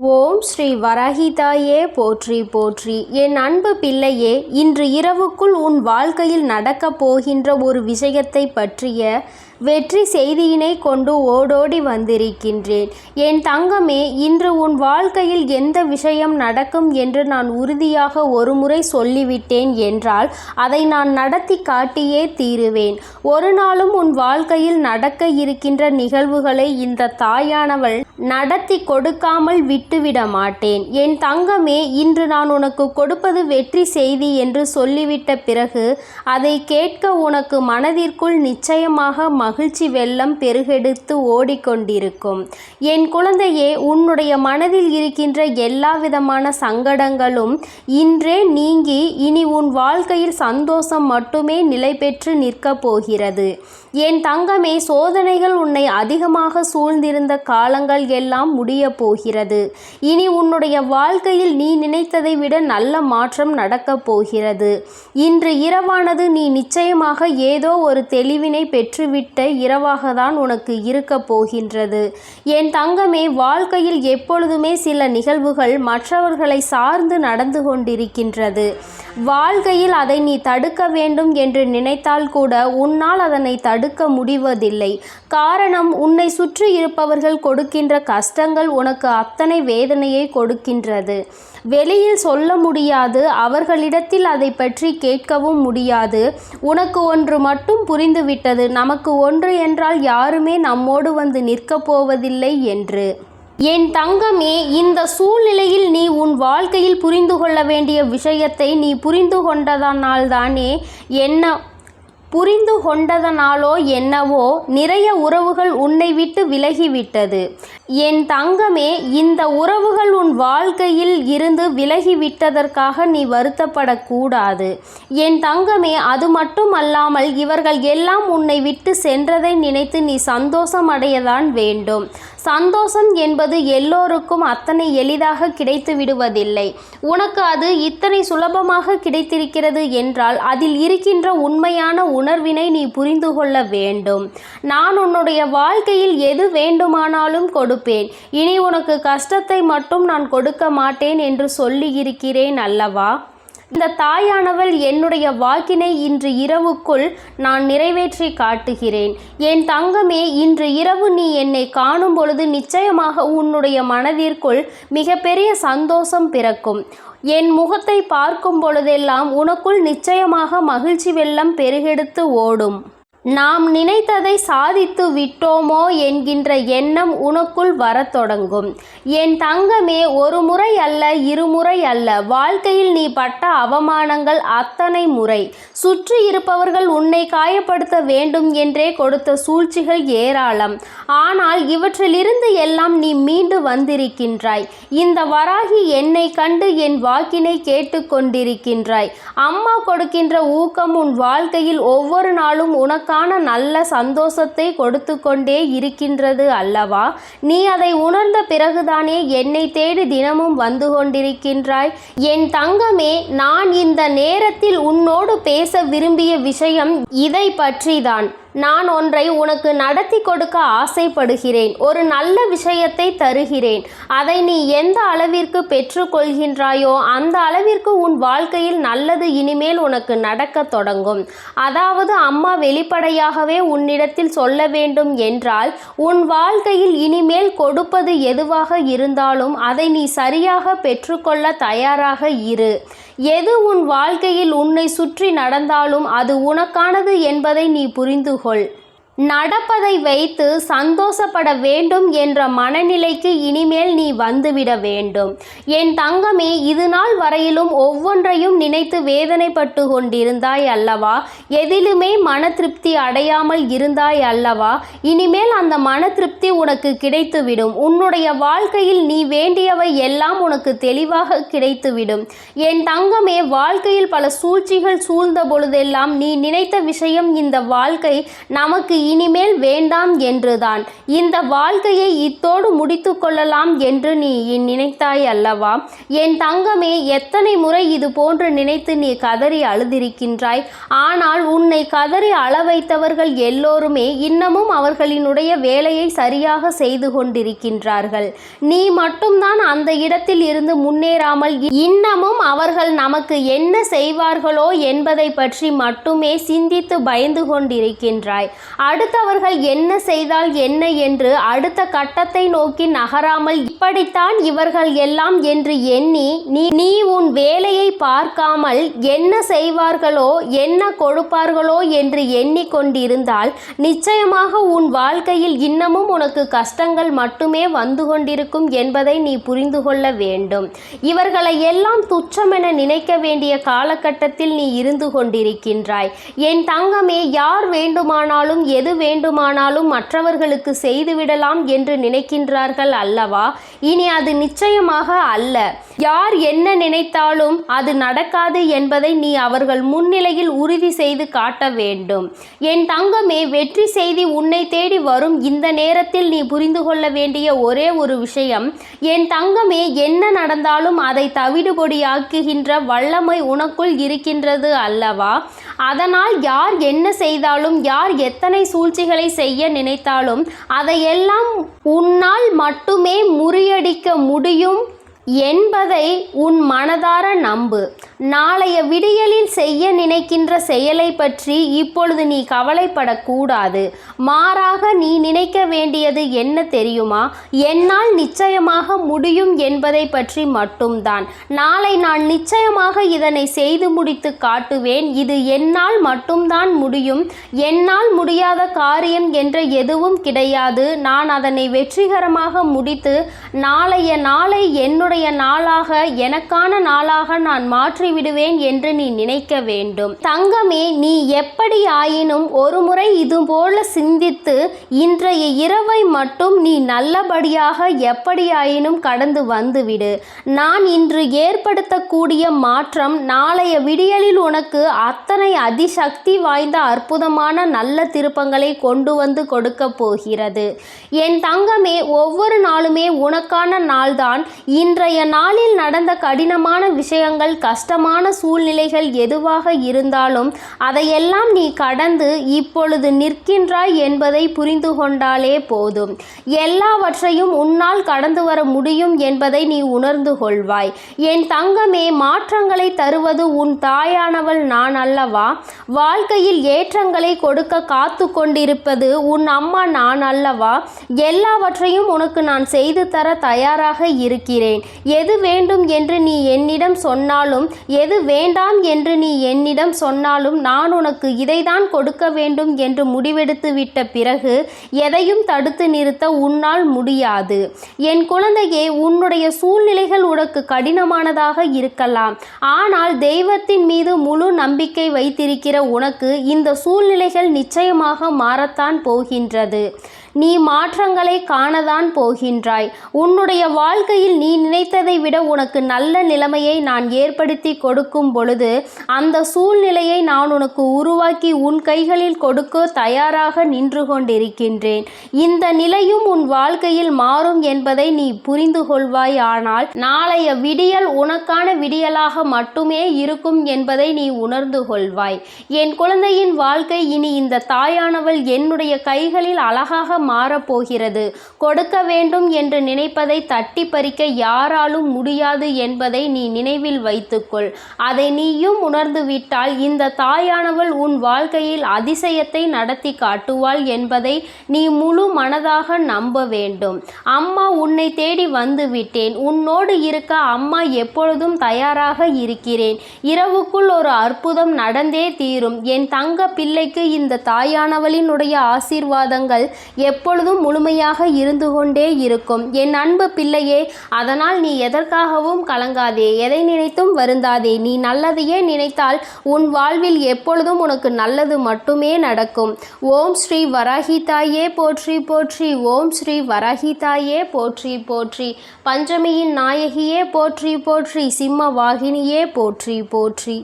ஓம் ஸ்ரீ வரஹிதாயே போற்றி போற்றி. என் அன்பு பிள்ளையே இன்று இரவுக்குள் உன் வாழ்க்கையில் நடக்கப் போகின்ற ஒரு விஷயத்தை பற்றிய வெற்றி செய்தியினை கொண்டு ஓடோடி வந்திருக்கின்றேன். என் தங்கமே இன்று உன் வாழ்க்கையில் எந்த விஷயம் நடக்கும் என்று நான் உறுதியாக ஒருமுறை சொல்லிவிட்டேன் என்றால் அதை நான் நடத்தி காட்டியே தீருவேன். ஒரு நாளும் உன் வாழ்க்கையில் நடக்க இருக்கின்ற நிகழ்வுகளை இந்த தாயானவள் நடத்தி கொடுக்காமல் விட்டுவிட மாட்டேன். என் தங்கமே இன்று நான் உனக்கு கொடுப்பது வெற்றி செய்தி என்று சொல்லிவிட்ட பிறகு அதை கேட்க உனக்கு மனதிற்குள் நிச்சயமாக மகிழ்ச்சி வெள்ளம் பெருகெடுத்து ஓடிக்கொண்டிருக்கும். என் குழந்தையே உன்னுடைய மனதில் இருக்கின்ற எல்லா விதமான சங்கடங்களும் இன்றே நீங்கி இனி உன் வாழ்க்கையில் சந்தோஷம் மட்டுமே நிலை பெற்று நிற்கப் போகிறது. என் தங்கமே சோதனைகள் உன்னை அதிகமாக சூழ்ந்திருந்த காலங்கள் எல்லாம் முடிய போகிறது. இனி உன்னுடைய வாழ்க்கையில் நீ நினைத்ததை விட நல்ல மாற்றம் நடக்கப் போகிறது. இன்று இரவானது நீ நிச்சயமாக ஏதோ ஒரு தெளிவினை பெற்றுவிட்ட இரவாக தான் உனக்கு இருக்கப் போகின்றது. என் தங்கமே வாழ்க்கையில் எப்பொழுதுமே சில நிகழ்வுகள் மற்றவர்களை சார்ந்து நடந்து கொண்டிருக்கின்றது. வாழ்க்கையில் அதை நீ தடுக்க வேண்டும் என்று நினைத்தால் கூட உன்னால் அதனை தடுக்க முடிவதில்லை. காரணம் உன்னை சுற்றி இருப்பவர்கள் கொடுக்கின்ற கஷ்டங்கள் உனக்கு அத்தனை வேதனையை கொடுக்கின்றது. வெளியில் சொல்ல முடியாது அவர்களிடத்தில் அதை பற்றி கேட்கவும் முடியாது. உனக்கு ஒன்று மட்டும் புரிந்துவிட்டது நமக்கு ஒன்று என்றால் யாருமே நம்மோடு வந்து நிற்கப் போவதில்லை என்று. என் தங்கமே இந்த சூழ்நிலையில் நீ உன் வாழ்க்கையில் புரிந்து கொள்ள வேண்டிய விஷயத்தை நீ புரிந்து கொண்டதனால்தானே என்ன புரிந்து கொண்டதனாலோ என்னவோ நிறைய உறவுகள் உன்னை விட்டு விலகிவிட்டது. என் தங்கமே இந்த உறவுகள் உன் வாழ்க்கையில் இருந்து விலகிவிட்டதற்காக நீ வருத்தப்படக்கூடாது. என் தங்கமே அது மட்டும் அல்லாமல் இவர்கள் எல்லாம் உன்னை விட்டு சென்றதை நினைத்து நீ சந்தோஷம் அடையதான் வேண்டும். சந்தோஷம் என்பது எல்லோருக்கும் அத்தனை எளிதாக கிடைத்து விடுவதில்லை. உனக்கு அது இத்தனை சுலபமாக கிடைத்திருக்கிறது என்றால் அதில் இருக்கின்ற உண்மையான உணர்வினை நீ புரிந்து கொள்ள வேண்டும். நான் உன்னுடைய வாழ்க்கையில் எது வேண்டுமானாலும் கொடுப்பேன். இனி உனக்கு கஷ்டத்தை மட்டும் நான் கொடுக்க மாட்டேன் என்று சொல்லியிருக்கிறேன் அல்லவா? இந்த தாயானவள் என்னுடைய வாக்கினை இன்று இரவுக்குள் நான் நிறைவேற்றி காட்டுகிறேன். என் தங்கமே இன்று இரவு நீ என்னை காணும் பொழுது நிச்சயமாக உன்னுடைய மனதிற்குள் மிகப்பெரிய சந்தோஷம் பிறக்கும். என் முகத்தை பார்க்கும் பொழுதெல்லாம் உனக்குள் நிச்சயமாக மகிழ்ச்சி வெள்ளம் பெருகெடுத்து ஓடும். நாம் நினைத்ததை சாதித்து விட்டோமோ என்கின்ற எண்ணம் உனக்குள் வரத் தொடங்கும். என் தங்கமே ஒரு முறை அல்ல இருமுறை அல்ல. வாழ்க்கையில் நீ பட்ட அவமானங்கள் அத்தனை முறை. சுற்றி இருப்பவர்கள் உன்னை காயப்படுத்த வேண்டும் என்றே கொடுத்த சூழ்ச்சிகள் ஏராளம். ஆனால் இவற்றிலிருந்து எல்லாம் நீ மீண்டு வந்திருக்கின்றாய். இந்த வராகி என்னை கண்டு என் வாக்கினை கேட்டுக்கொண்டிருக்கின்றாய். அம்மா கொடுக்கின்ற ஊக்கம் உன் வாழ்க்கையில் ஒவ்வொரு நாளும் உனக்கு உனக்கான நல்ல சந்தோஷத்தை கொடுத்து கொண்டே இருக்கின்றது அல்லவா? நீ அதை உணர்ந்த பிறகுதானே என்னை தேடி தினமும் வந்து கொண்டிருக்கின்றாய். என் தங்கமே நான் இந்த நேரத்தில் உன்னோடு பேச விரும்பிய விஷயம் இதை பற்றிதான் நான் ஒன்றை உனக்கு நடத்தி கொடுக்க ஆசைப்படுகிறேன். ஒரு நல்ல விஷயத்தை தருகிறேன். அதை நீ எந்த அளவிற்கு பெற்றுக்கொள்கின்றாயோ அந்த அளவிற்கு உன் வாழ்க்கையில் நல்லது இனிமேல் உனக்கு நடக்க தொடங்கும். அதாவது அம்மா வெளிப்படையாகவே உன்னிடத்தில் சொல்ல வேண்டும் என்றால் உன் வாழ்க்கையில் இனிமேல் கொடுப்பது எதுவாக இருந்தாலும் அதை நீ சரியாக பெற்றுக்கொள்ள தயாராக இரு. எது உன் வாழ்க்கையில் உன்னை சுற்றி நடந்தாலும் அது உனக்கானது என்பதை நீ புரிந்து கொள் நடப்பதை வைத்து சந்தோஷப்பட வேண்டும் என்ற மனநிலைக்கு இனிமேல் நீ வந்துவிட வேண்டும். என் தங்கமே இது நாள் வரையிலும் ஒவ்வொன்றையும் நினைத்து வேதனைப்பட்டு கொண்டிருந்தாய் அல்லவா? எதிலுமே மன திருப்தி அடையாமல் இருந்தாய் அல்லவா? இனிமேல் அந்த மன திருப்தி உனக்கு கிடைத்துவிடும். உன்னுடைய வாழ்க்கையில் நீ வேண்டியவை எல்லாம் உனக்கு தெளிவாக கிடைத்துவிடும். என் தங்கமே வாழ்க்கையில் பல சூழ்ச்சிகள் சூழ்ந்த பொழுதெல்லாம் நீ நினைத்த விஷயம் இந்த வாழ்க்கை நமக்கு இனிமேல் வேண்டாம் என்றுதான். இந்த வாழ்க்கையை இத்தோடு முடித்து கொள்ளலாம் என்று நீ நினைத்தாய் அல்லவா? என் தங்கமே எத்தனை முறை இது போன்று நினைத்து நீ கதறி அழுதிருக்கின்றாய்? ஆனால் உன்னை கதறி அளவைத்தவர்கள் எல்லோருமே இன்னமும் அவர்களினுடைய வேலையை சரியாக செய்து கொண்டிருக்கின்றார்கள். நீ மட்டும்தான் அந்த இடத்தில் இருந்து முன்னேறாமல் இன்னமும் அவர்கள் நமக்கு என்ன செய்வார்களோ என்பதை பற்றி மட்டுமே சிந்தித்து பயந்து கொண்டிருக்கின்றாய். அடுத்தவர்கள் என்ன செய்தால் என்ன என்று அடுத்த கட்டத்தை நோக்கி நகராமல் இப்படித்தான் இவர்கள் எல்லாம் என்று எண்ணி நீ நீ உன் வேலையை பார்க்காமல் என்ன செய்வார்களோ என்ன கொடுப்பார்களோ என்று எண்ணிக்கொண்டிருந்தால் நிச்சயமாக உன் வாழ்க்கையில் இன்னமும் உனக்கு கஷ்டங்கள் மட்டுமே வந்து கொண்டிருக்கும் என்பதை நீ புரிந்து கொள்ள வேண்டும். இவர்களை எல்லாம் துச்சமென நினைக்க வேண்டிய காலகட்டத்தில் நீ இருந்து கொண்டிருக்கின்றாய். என் தங்கமே யார் வேண்டுமானாலும் எது வேண்டுமானாலும் மற்றவர்களுக்கு செய்துவிடலாம் என்று நினைக்கின்றார்கள் அல்லவா? இனி அது நிச்சயமாக அல்ல. யார் என்ன நினைத்தாலும் அது நடக்காது என்பதை நீ அவர்கள் முன்னிலையில் உறுதி செய்து காட்ட வேண்டும். என் தங்கமே வெற்றி செய்தி உன்னை தேடி வரும் இந்த நேரத்தில் நீ புரிந்து கொள்ள வேண்டிய ஒரே ஒரு விஷயம் என் தங்கமே என்ன நடந்தாலும் அதை தவிடுபொடியாக்குகின்ற வல்லமை உனக்குள் இருக்கின்றது அல்லவா? அதனால் யார் என்ன செய்தாலும் யார் எத்தனை சூழ்ச்சிகளை செய்ய நினைத்தாலும் அதையெல்லாம் உன்னால் மட்டுமே முறியடிக்க முடியும். என்பதை உன் மனதார நம்பு. நாளைய விடியலில் செய்ய நினைக்கின்ற செயலை பற்றி இப்பொழுது நீ கவலைப்படக்கூடாது. மாறாக நீ நினைக்க வேண்டியது என்ன தெரியுமா? என்னால் நிச்சயமாக முடியும் என்பதை பற்றி மட்டும்தான். நாளை நான் நிச்சயமாக இதனை செய்து முடித்து காட்டுவேன். இது என்னால் மட்டும்தான் முடியும். என்னால் முடியாத காரியம் என்ற எதுவும் கிடையாது. நான் அதனை வெற்றிகரமாக முடித்து நாளைய நாளை என்னுடைய நாளாக எனக்கான நாளாக நான் மாற்றி விடுவேன் என்று நீ நினைக்க வேண்டும். தங்கமே நீ எப்படி ஆயினும் ஒரு முறை சிந்தித்து இன்றைய இரவை மட்டும் நீ நல்லபடியாக எப்படியாயினும் கடந்து வந்துவிடு. நான் இன்று ஏற்படுத்தக்கூடிய மாற்றம் நாளைய விடியலில் உனக்கு அத்தனை அதிசக்தி வாய்ந்த அற்புதமான நல்ல திருப்பங்களை கொண்டு வந்து கொடுக்க போகிறது. என் தங்கமே ஒவ்வொரு நாளுமே உனக்கான நாள்தான். இன்றைய நாளில் நடந்த கடினமான விஷயங்கள் கஷ்டமான சூழ்நிலைகள் எதுவாக இருந்தாலும் அதையெல்லாம் நீ கடந்து இப்பொழுது நிற்கின்றாய் என்பதை புரிந்து கொண்டாலே போதும். எல்லாவற்றையும் உன்னால் கடந்து வர முடியும் என்பதை நீ உணர்ந்து கொள்வாய். என் தங்கமே மாற்றங்களை தருவது உன் தாயானவள் நான் அல்லவா? வாழ்க்கையில் ஏற்றங்களை கொடுக்க காத்து கொண்டிருப்பது உன் அம்மா நான் அல்லவா? எல்லாவற்றையும் உனக்கு நான் செய்து தர தயாராக இருக்கிறேன். எது வேண்டும் என்று நீ என்னிடம் சொன்னாலும் எது வேண்டாம் என்று நீ என்னிடம் சொன்னாலும் நான் உனக்கு இதைதான் கொடுக்க வேண்டும் என்று முடிவெடுத்து விட்ட பிறகு எதையும் தடுத்து நிறுத்த உன்னால் முடியாது. என் குழந்தையே உன்னுடைய சூழ்நிலைகள் உனக்கு கடினமானதாக இருக்கலாம். ஆனால் தெய்வத்தின் மீது முழு நம்பிக்கை வைத்திருக்கிற உனக்கு இந்த சூழ்நிலைகள் நிச்சயமாக மாறத்தான் போகின்றது. நீ மாற்றங்களை காணதான் போகின்றாய். உன்னுடைய வாழ்க்கையில் நீ நினைத்ததை விட உனக்கு நல்ல நிலைமையை நான் ஏற்படுத்தி கொடுக்கும் பொழுது அந்த சூழ்நிலையை நான் உனக்கு உருவாக்கி உன் கைகளில் கொடுக்க தயாராக நின்று கொண்டிருக்கின்றேன். இந்த நிலையும் உன் வாழ்க்கையில் மாறும் என்பதை நீ புரிந்து கொள்வாய். ஆனால் நாளைய விடியல் உனக்கான விடியலாக மட்டுமே இருக்கும் என்பதை நீ உணர்ந்து கொள்வாய். என் குழந்தையின் வாழ்க்கை இனி இந்த தாயானவள் என்னுடைய கைகளில் அழகாக மாறப்போகிறது. கொடுக்க வேண்டும் என்று நினைப்பதை தட்டி பறிக்க யாராலும் முடியாது என்பதை நீ நினைவில் வைத்துக்கொள். அதை நீயும் உணர்ந்துவிட்டால் இந்த தாயானவள் உன் வாழ்க்கையில் அதிசயத்தை நடத்தி காட்டுவாள் என்பதை நீ முழு மனதாக நம்ப வேண்டும். அம்மா உன்னை தேடி வந்துவிட்டேன். உன்னோடு இருக்க அம்மா எப்பொழுதும் தயாராக இருக்கிறேன். இரவுக்குள் ஒரு அற்புதம் நடந்தே தீரும். என் தங்க பிள்ளைக்கு இந்த தாயானவளினுடைய ஆசீர்வாதங்கள் எப்பொழுதும் முழுமையாக இருந்து கொண்டே இருக்கும். என் அன்பு பிள்ளையே அதனால் நீ எதற்காகவும் கலங்காதே. எதை நினைத்தும் வருந்தாதே. நீ நல்லதையே நினைத்தால் உன் வாழ்வில் எப்பொழுதும் உனக்கு நல்லது மட்டுமே நடக்கும். ஓம் ஸ்ரீ வராகிதாயே போற்றி போற்றி. ஓம் ஸ்ரீ வராகிதாயே போற்றி போற்றி. பஞ்சமியின் நாயகியே போற்றி போற்றி. சிம்ம வாகினியே போற்றி போற்றி.